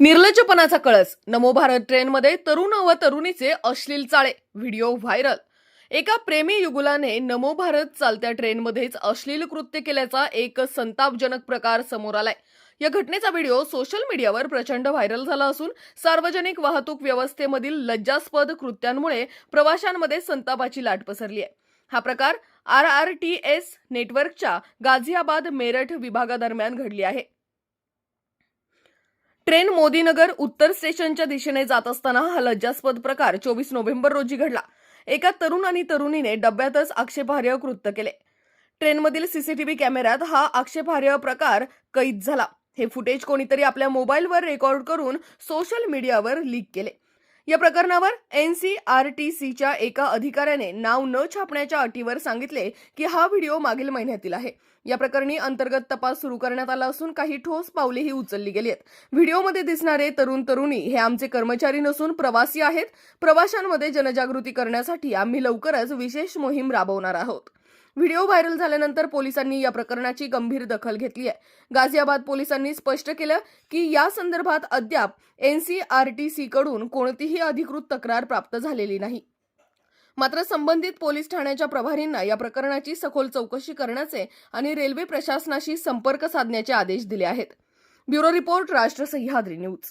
निर्लज्जपणाचा कळस. नमो भारत ट्रेनमध्ये तरुण व तरुणीचे अश्लील चाळे. Video viral. एका प्रेमी युगुलाने नमो भारत चालत्या ट्रेनमध्येच अश्लील कृत्य केल्याचा एक संतापजनक प्रकार समोर आलाय. या घटनेचा व्हिडिओ सोशल मीडियावर प्रचंड व्हायरल झाला असून सार्वजनिक वाहतूक व्यवस्थेमधील लज्जास्पद कृत्यांमुळे प्रवाशांमध्ये संतापाची लाट पसरली आहे. हा प्रकार आर आर टी एस नेटवर्कच्या गाझियाबाद मेरठ विभागादरम्यान घडली आहे. ट्रेन मोदीनगर उत्तर स्टेशनच्या दिशेने जात असताना हा लज्जास्पद प्रकार चोवीस नोव्हेंबर रोजी घडला. एका तरुण आणि तरुणीने डब्यातच आक्षेपार्ह कृत्य केले. ट्रेनमधील सीसीटीव्ही कॅमेऱ्यात हा आक्षेपार्ह प्रकार कैद झाला. हे फुटेज कोणीतरी आपल्या मोबाईलवर रेकॉर्ड करून सोशल मीडियावर लीक केले. या प्रकरणावर एन सी आर टी सीच्या एका अधिकाऱ्याने नाव न छापण्याच्या अटीवर सांगितले की हा व्हिडिओ मागील महिन्यातील आहे. या प्रकरणी अंतर्गत तपास सुरू करण्यात आला असून काही ठोस पावलेही उचलली गेली आहेत. व्हिडिओमध्ये दिसणारे तरुण तरुणी हे आमचे कर्मचारी नसून प्रवासी आहेत. प्रवाशांमध्ये जनजागृती करण्यासाठी आम्ही लवकरच विशेष मोहीम राबवणार आहोत. व्हिडिओ व्हायरल झाल्यानंतर पोलिसांनी या प्रकरणाची गंभीर दखल घेतली आहे. गाझियाबाद पोलिसांनी स्पष्ट केलं की या संदर्भात अद्याप एनसीआरटीसी कडून कोणतीही अधिकृत तक्रार प्राप्त झालेली नाही. मात्र संबंधित पोलीस ठाण्याच्या प्रभारींना या प्रकरणाची सखोल चौकशी करण्याचे आणि रेल्वे प्रशासनाशी संपर्क साधण्याचे आदेश दिले आहेत. ब्युरो रिपोर्ट राष्ट्र सह्याद्री न्यूज.